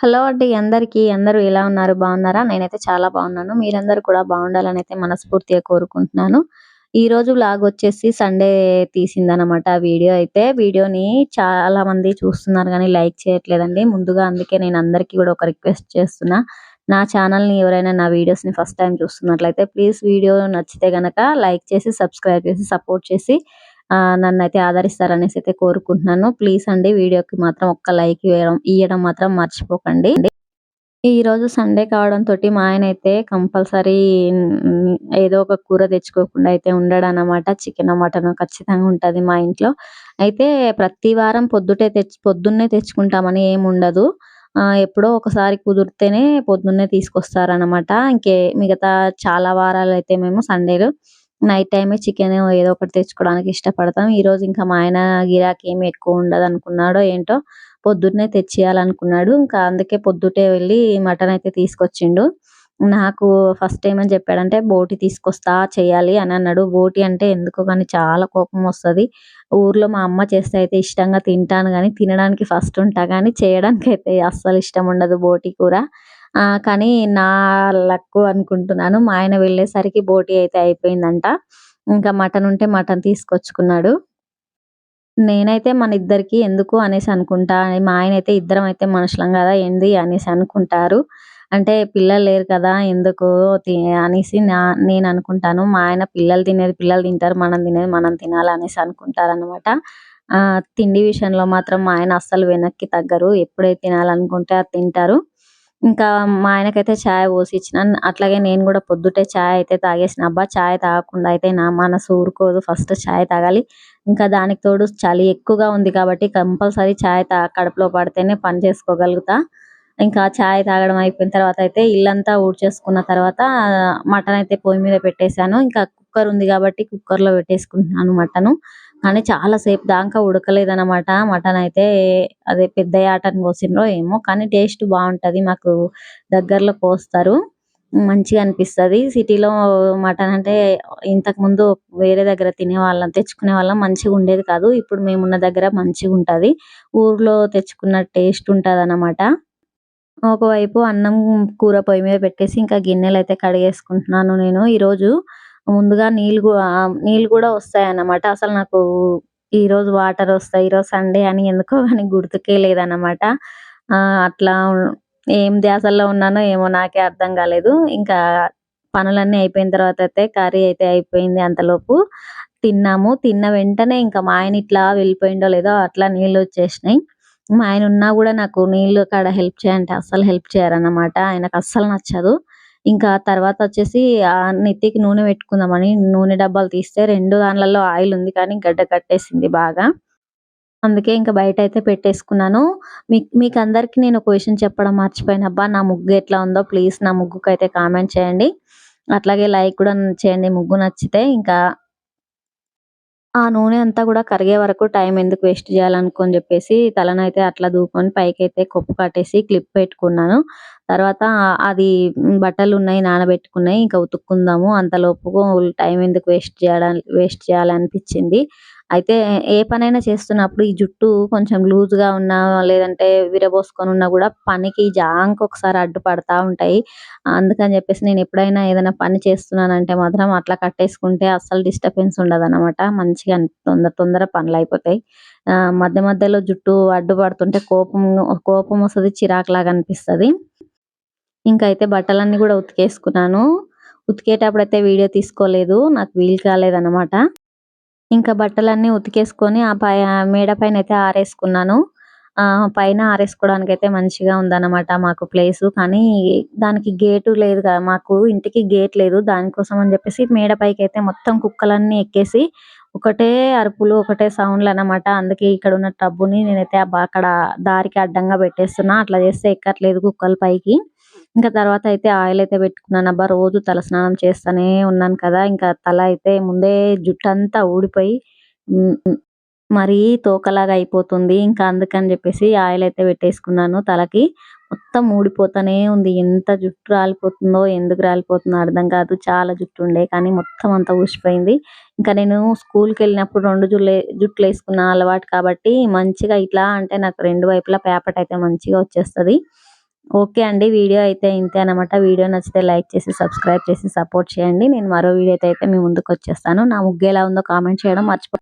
Hello అండి అందరికీ. అందరూ ఎలా ఉన్నారు? బాగున్నారా? నేనైతే చాలా బాగున్నాను. మీరందరూ కూడా బాగుండాలని అయితే మనస్ఫూర్తిగా కోరుకుంటున్నాను. ఈరోజు వ్లాగ్ వచ్చేసి సండే తీసిందనమాట వీడియో అయితే. వీడియోని చాలా మంది చూస్తున్నారు కానీ లైక్ చేయట్లేదండి. ముందుగా అందుకే నేను అందరికీ కూడా ఒక రిక్వెస్ట్ చేస్తున్నా. నా ఛానల్‌ని ఎవరైనా నా వీడియోస్‌ని ఫస్ట్ టైం చూస్తున్నట్లయితే ప్లీజ్ వీడియో నచ్చితే గనక లైక్ చేసి, సబ్స్క్రైబ్ చేసి, సపోర్ట్ చేసి ఆహ్, ఆదరిస్తారు ఆదరిస్తారనేసి అయితే కోరుకుంటున్నాను. ప్లీజ్ అండి వీడియోకి మాత్రం ఒక్క లైక్ ఇవ్వడం ఇవ్వడం మాత్రం మర్చిపోకండి. ఈరోజు సండే కావడంతో మా ఆయన అయితే కంపల్సరీ ఏదో ఒక కూర తెచ్చుకోకుండా అయితే ఉండడం అన్నమాట చికెన్ మటన్ ఖచ్చితంగా ఉంటది మా ఇంట్లో. అయితే ప్రతి వారం పొద్దుటే తెచ్చి పొద్దున్నే తెచ్చుకుంటామని ఏముండదు. ఉండదు ఎప్పుడో ఒకసారి కుదిరితేనే పొద్దున్నే తీసుకొస్తారనమాట. ఇంకే మిగతా చాలా వారాలు అయితే మేము సండేలు నైట్ టైమే చికెన్ ఏదో ఒకటి తెచ్చుకోవడానికి ఇష్టపడతాం. ఈ రోజు ఇంకా మా ఆయన గిరాకీ ఏమి ఎక్కువ ఉండదు అనుకున్నాడో ఏంటో పొద్దున్నే తెచ్చియాలనుకున్నాడు. ఇంకా అందుకే పొద్దుటే వెళ్ళి మటన్ అయితే తీసుకొచ్చిండు. నాకు ఫస్ట్ ఏమని చెప్పాడంటే బోటి తీసుకొస్తా చేయాలి అని అన్నాడు. బోటి అంటే ఎందుకో కానీ చాలా కోపం వస్తది. ఊర్లో మా అమ్మ చేస్తే అయితే ఇష్టంగా తింటాను కానీ తినడానికి ఫస్ట్ ఉంటా చేయడానికి అయితే అస్సలు ఇష్టం ఉండదు బోటి కూర. ఆ కానీ నా లక్కు అనుకుంటున్నాను. మా ఆయన వెళ్ళేసరికి బోటి అయితే అయిపోయిందంట. ఇంకా మటన్ ఉంటే మటన్ తీసుకొచ్చుకున్నాడు. నేనైతే మన ఇద్దరికి ఎందుకు అనేసి అనుకుంటా. మా ఆయన అయితే ఇద్దరం అయితే మనుషులం కదా ఏంది అనేసి అనుకుంటారు. అంటే పిల్లలు లేరు కదా! ఎందుకు తి అనేసి నా నేను అనుకుంటాను. మా ఆయన పిల్లలు తినేది పిల్లలు తింటారు. మనం తినేది మనం తినాలి అనేసి అనుకుంటారు అనమాట తిండి విషయంలో మాత్రం మా ఆయన అస్సలు వెనక్కి తగ్గరు. ఎప్పుడైతే తినాలనుకుంటే అది తింటారు. ఇంకా మా ఆయనకైతే చాయ్ పోసి ఇచ్చిన. అట్లాగే నేను కూడా పొద్దుటే చాయ్ అయితే తాగేసిన. అబ్బా! చాయ్ తాగకుండా అయితే నా మనసు ఊరుకోదు. ఫస్ట్ చాయ్ తాగాలి. ఇంకా దానికి తోడు చలి ఎక్కువగా ఉంది కాబట్టి కంపల్సరీ చాయ్ తా కడుపులో పడితేనే పని చేసుకోగలుగుతా. ఇంకా చాయ్ తాగడం అయిపోయిన తర్వాత అయితే ఇల్లంతా ఊడ్చేసుకున్న తర్వాత మటన్ అయితే పొయ్యి మీద పెట్టేసాను. ఇంకా కుక్కర్ ఉంది కాబట్టి కుక్కర్‌లో పెట్టేసుకుంటున్నాను మటను. కానీ చాలా సేపు దాకా ఉడకలేదనమాట. మటన్ అయితే అదే పెద్ద యాటని కోసిండ్రో ఏమో! కానీ టేస్ట్ బాగుంటది మాకు దగ్గరలో కోస్తారు. మంచిగా అనిపిస్తది. సిటీలో మటన్ అంటే ఇంతకుముందు వేరే దగ్గర తినేవాళ్ళం మంచిగా ఉండేది కాదు. ఇప్పుడు మేమున్న దగ్గర మంచిగా ఉంటుంది ఊర్లో తెచ్చుకున్న టేస్ట్ ఉంటదనమాట. ఒకవైపు అన్నం, కూర పొయ్యి మీద పెట్టేసి ఇంకా గిన్నెలు అయితే కడిగేసుకుంటున్నాను నేను. ఈరోజు ముందుగా నీళ్ళు గు ఆహ్, నీళ్ళు గూడా వస్తాయన్నమాట. అసలు నాకు ఈరోజు వాటర్ వస్తాయి. ఈరోజు సండే అని ఎందుకో కానీ గుర్తుకే లేదన్నమాట. అట్లా ఏం ధ్యాసల్లో ఉన్నానో ఏమో నాకే అర్థం కాలేదు. ఇంకా పనులన్నీ అయిపోయిన తర్వాత అయితే కర్రీ అయితే అయిపోయింది అంతలోపు. తిన్నాము. తిన్న వెంటనే ఇంకా మా ఆయన ఇట్లా వెళ్ళిపోయిండో లేదో అట్లా నీళ్ళొచ్చేసినాయి. మా ఆయన ఉన్నా కూడా నాకు నీళ్ళు కాడ హెల్ప్ చేయంటే అస్సలు హెల్ప్ చేయరన్నమాట. ఆయనకు అస్సలు నచ్చదు. ఇంకా తర్వాత వచ్చేసి ఆ నెత్తికి నూనె పెట్టుకుందామని నూనె డబ్బాలు తీస్తే 2 దాన్లలో ఆయిల్ ఉంది కానీ గడ్డ కట్టేసింది బాగా. అందుకే ఇంకా బయట అయితే పెట్టేసుకున్నాను. మీ మీకు అందరికీ నేను ఒక విషయం చెప్పడం మర్చిపోయానబ్బా! నా ముగ్గు ఎట్లా ఉందో ప్లీజ్ నా ముగ్గుకైతే కామెంట్ చేయండి. అట్లాగే లైక్ కూడా చేయండి ముగ్గు నచ్చితే. ఇంకా ఆ నూనె అంతా కూడా కరిగే వరకు టైం ఎందుకు వేస్ట్ చేయాలనుకోని చెప్పేసి తలనైతే అట్లా దూకొని పైకైతే కొప్పు కట్టేసి క్లిప్ పెట్టుకున్నాను. తర్వాత అది బట్టలు ఉన్నాయి నానబెట్టుకున్నాయి ఇంకా ఉతుక్కుందాము. అంతలోపు టైం ఎందుకు వేస్ట్ చేయడానికి వేస్ట్ చేయాలనిపించింది అయితే ఏ పనైనా చేస్తున్నప్పుడు ఈ జుట్టు కొంచెం లూజ్‌గా ఉన్నా లేదంటే విరబోసుకొని ఉన్నా కూడా పనికి జాంకొకసారి అడ్డుపడతా ఉంటాయి. అందుకని చెప్పేసి నేను ఎప్పుడైనా ఏదైనా పని చేస్తున్నానంటే మాత్రం అట్లా కట్టేసుకుంటే అస్సలు డిస్టర్బెన్స్ ఉండదనమాట. మంచిగా తొందర తొందర పనులు అయిపోతాయి మధ్య మధ్యలో జుట్టు అడ్డుపడుతుంటే కోపం కోపం వస్తది. చిరాకులాగా అనిపిస్తది. అయితే బట్టలన్నీ కూడా ఉతికేసుకున్నాను. ఉతికేటప్పుడు అయితే వీడియో తీసుకోలేదు. నాకు వీలు కాలేదన్నమాట ఇంకా బట్టలన్నీ ఉతికేసుకొని ఆ పై మేడ పైన అయితే ఆరేసుకున్నాను. ఆ పైన అయితే మంచిగా ఉందన్నమాట మాకు ప్లేసు. కానీ దానికి గేటు లేదు కదా మాకు ఇంటికి గేట్ లేదు. దానికోసం అని చెప్పేసి మేడ పైకి అయితే మొత్తం కుక్కలన్నీ ఎక్కేసి ఒకటే అరుపులు, ఒకటే సౌండ్లు అన్నమాట అందుకే ఇక్కడ ఉన్న టబ్బుని నేనైతే అక్కడ దారికి అడ్డంగా పెట్టేస్తున్నా. అట్లా చేస్తే ఎక్కట్లేదు కుక్కలు పైకి. ఇంకా తర్వాత అయితే ఆయిల్ అయితే పెట్టుకున్నాను. అబ్బా! రోజు తలస్నానం చేస్తూనే ఉన్నాను కదా! ఇంకా తల అయితే ముందే జుట్టు అంతా ఊడిపోయి మరీ తోకలాగా అయిపోతుంది. ఇంకా అందుకని చెప్పేసి ఆయిల్ అయితే పెట్టేసుకున్నాను తలకి. మొత్తం ఊడిపోతూనే ఉంది. ఎంత జుట్టు రాలిపోతుందో, ఎందుకు రాలిపోతుందో అర్థం కాదు. చాలా జుట్టు ఉండే కానీ మొత్తం అంతా ఊసిపోయింది. ఇంకా నేను స్కూల్కి వెళ్ళినప్పుడు రెండు జుట్లే జుట్లు వేసుకున్న అలవాటు కాబట్టి మంచిగా ఇట్లా అంటే నాకు రెండు వైపులా పేపటయితే మంచిగా వచ్చేస్తుంది ఓకే అండి వీడియో అయితే ఇంతే అనమాట వీడియో నచ్చితే లైక్ చేసి సబ్స్క్రైబ్ చేసి సపోర్ట్ చేయండి. నేను మరో వీడియో అయితే మీ ముందుకు వచ్చేస్తాను. నా ముగ్గు ఎలా ఉందో కామెంట్ చేయడం మర్చిపో